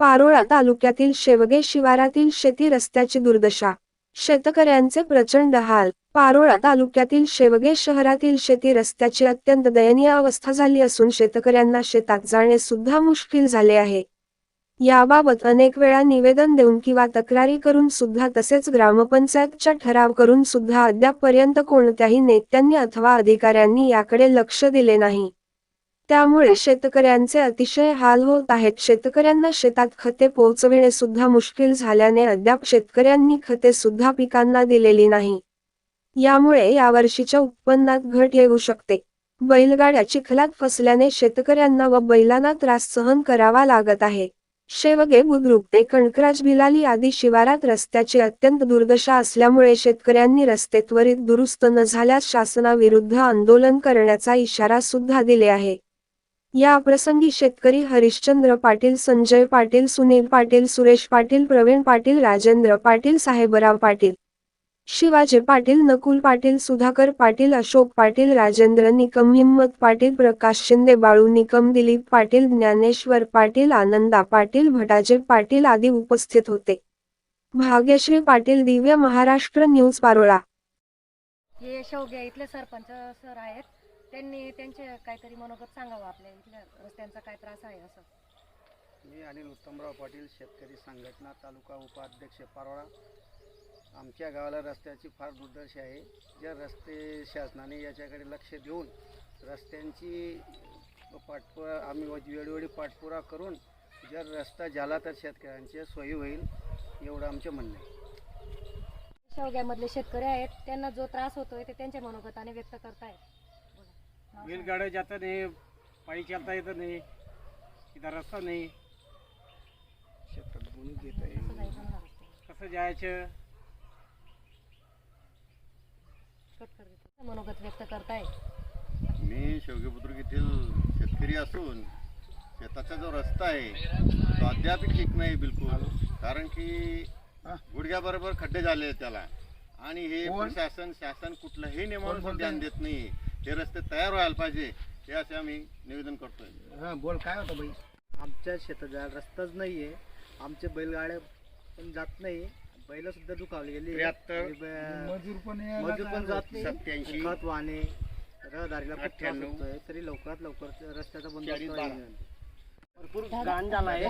पारोळा तालुक्यातील शेवगे शिवारातील शेती रस्त्याची दुर्दशा. शेतकऱ्यांचे प्रचंड हाल. पारोळा तालुक्यातील शेवगे शहरातील शेती रस्त्याची अत्यंत दयनीय अवस्था झाली असून शेतकऱ्यांना शेतात जाणे सुद्धा मुश्किल झाले आहे. याबाबत अनेक वेळा निवेदन देऊन किंवा तक्रारी करून सुद्धा तसेच ग्रामपंचायतच्या ठराव करून सुद्धा अद्यापपर्यंत कोणत्याही नेत्यांनी अथवा अधिकाऱ्यांनी याकडे लक्ष दिले नाही. त्यामुळे शेतकऱ्यांचे अतिशय हाल होत आहेत. शेतकऱ्यांना शेतात खते पोहोचविणे सुद्धा मुश्किल झाल्याने अद्याप शेतकऱ्यांनी खते सुद्धा पिकांना दिलेली नाही. यामुळे यावर्षीच्या उत्पन्नात घट येऊ शकते. बैलगाड्या चिखलात फसल्याने शेतकऱ्यांना व बैलांना त्रास सहन करावा लागत आहे. शेवगे बुद्रुक ते कणकराज भिलाली आदी शिवारात रस्त्याची अत्यंत दुर्दशा असल्यामुळे शेतकऱ्यांनी रस्ते त्वरित दुरुस्त न झाल्यास शासनाविरुद्ध आंदोलन करण्याचा इशारा सुद्धा दिले आहे. या प्रसंगी शेतकरी हरिश्चंद्र पाटील संजय पाटील सुनील पाटील सुरेश पाटील प्रवीण पाटील राजेंद्र पाटील साहेबराव पाटील शिवाजी पाटील नकुल पाटील सुधाकर पाटील अशोक पाटील राजेंद्र निकम हिम्मत पाटील प्रकाश शिंदे बाळू निकम दिलीप पाटील ज्ञानेश्वर पाटील आनंदा पाटील भटाजे पाटील आदी उपस्थित होते. भाग्यश्री पाटील दिव्य महाराष्ट्र न्यूज पारोळा. हे शेवगे इथले सरपंच सर आहेत. त्यांनी त्यांचे काहीतरी मनोगत सांगावं आपल्या इथल्या रस्त्यांचा काय त्रास आहे असं. मी अनिल उत्तमराव पाटील शेतकरी संघटना तालुका उपाध्यक्ष पारोळा. आमच्या गावाला रस्त्याची फार दुर्दशा आहे. ज्या रस्ते शासनाने याच्याकडे लक्ष देऊन रस्त्यांची पाठपुरा आम्ही वेळोवेळी पाठपुरा करून जर रस्ता झाला तर शेतकऱ्यांची सोयी होईल एवढं आमचं म्हणणं आहे. शेवग्यामधले शेतकरी आहेत त्यांना जो त्रास होतोय ते त्यांच्या मनोगताने व्यक्त करतायत. बैलगाड्या जाता नाही पायी चालता येतं नाही इथं रस्ता नाही. कसं जायचं. मनोगत व्यक्त करताय. मी शेवगे बुद्रुक येथील शेतकरी असून शेताचा जो रस्ता आहे तो अद्याप ठीक नाही बिलकुल. कारण की गुडघ्याबरोबर खड्डे झाले त्याला. आणि हे प्रशासन शासन कुठलंही नियमानुसार ध्यान देत नाही हे रस्ते तयार व्हायला पाहिजे हे असे आम्ही निवेदन करतोय. हां बोल काय होतं बाई? आमच्या शेतात जायला रस्ताच नाही आहे आमचे बैलगाड्या पण जात नाही बैल सुद्धा दुखावली गेली. त्र्याहत्तर, आणि ब- मजूर पण जात नाही. सत्याऐंशी, खत वाहने रहदारीला खूप त्रास अठ्ठ्याण्णव, होतोय. तरी लवकरात लवकर रस्त्याचा बंदोबस्त चाळीस, बारा. व्हायला पाहिजे. भरपूर घाण झाला आहे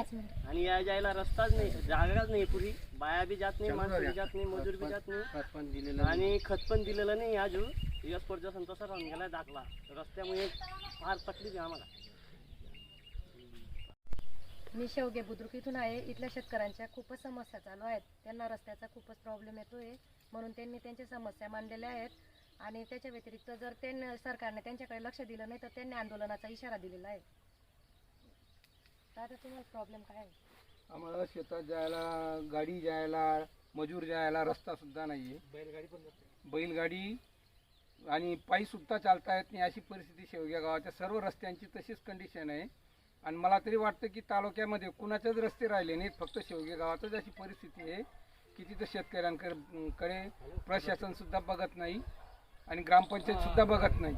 आणि या जायला रस्ताच नाही जागाच नाही पुरी. बाया बी जात नाही माणसं बी जात नाही मजूर बी जात नाही. खत पण दिलेलं नाही. आणि खत पण दिलेलं नाही अजून. यश प्रशासन तसं राहून गेलाय दाखला. रस्त्यामुळे फार तकलीफ आहे आम्हाला. मी शेवगे बुद्रुक इथून आहे. इथल्या शेतकऱ्यांच्या खूपच समस्या चालू आहेत. त्यांना रस्त्याचा खूपच प्रॉब्लेम येतोय म्हणून त्यांनी त्यांच्या समस्या मांडलेल्या आहेत. आणि त्याच्या व्यतिरिक्त जर त्यांनी सरकारने त्यांच्याकडे लक्ष दिलं नाही तर त्यांनी आंदोलनाचा इशारा दिलेला आहे. तर आता तुम्हाला प्रॉब्लेम काय आहे? आम्हाला शेतात जायला गाडी जायला मजूर जायला रस्ता सुद्धा नाही आहे बैलगाडी पण जाते. बैलगाडी आणि पायी सुद्धा चालता येत नाही अशी परिस्थिती शेवग्या गावाच्या सर्व रस्त्यांची तशीच कंडिशन आहे. आणि मला तरी वाटतं की तालुक्यामध्ये कुणाचेच रस्ते राहिले नाहीत फक्त शेवगे गावातच अशी परिस्थिती आहे की तिथं शेतकऱ्यांकडे प्रशासनसुद्धा प्रशासन सुद्धा बघत नाही आणि ग्रामपंचायत सुद्धा बघत नाही.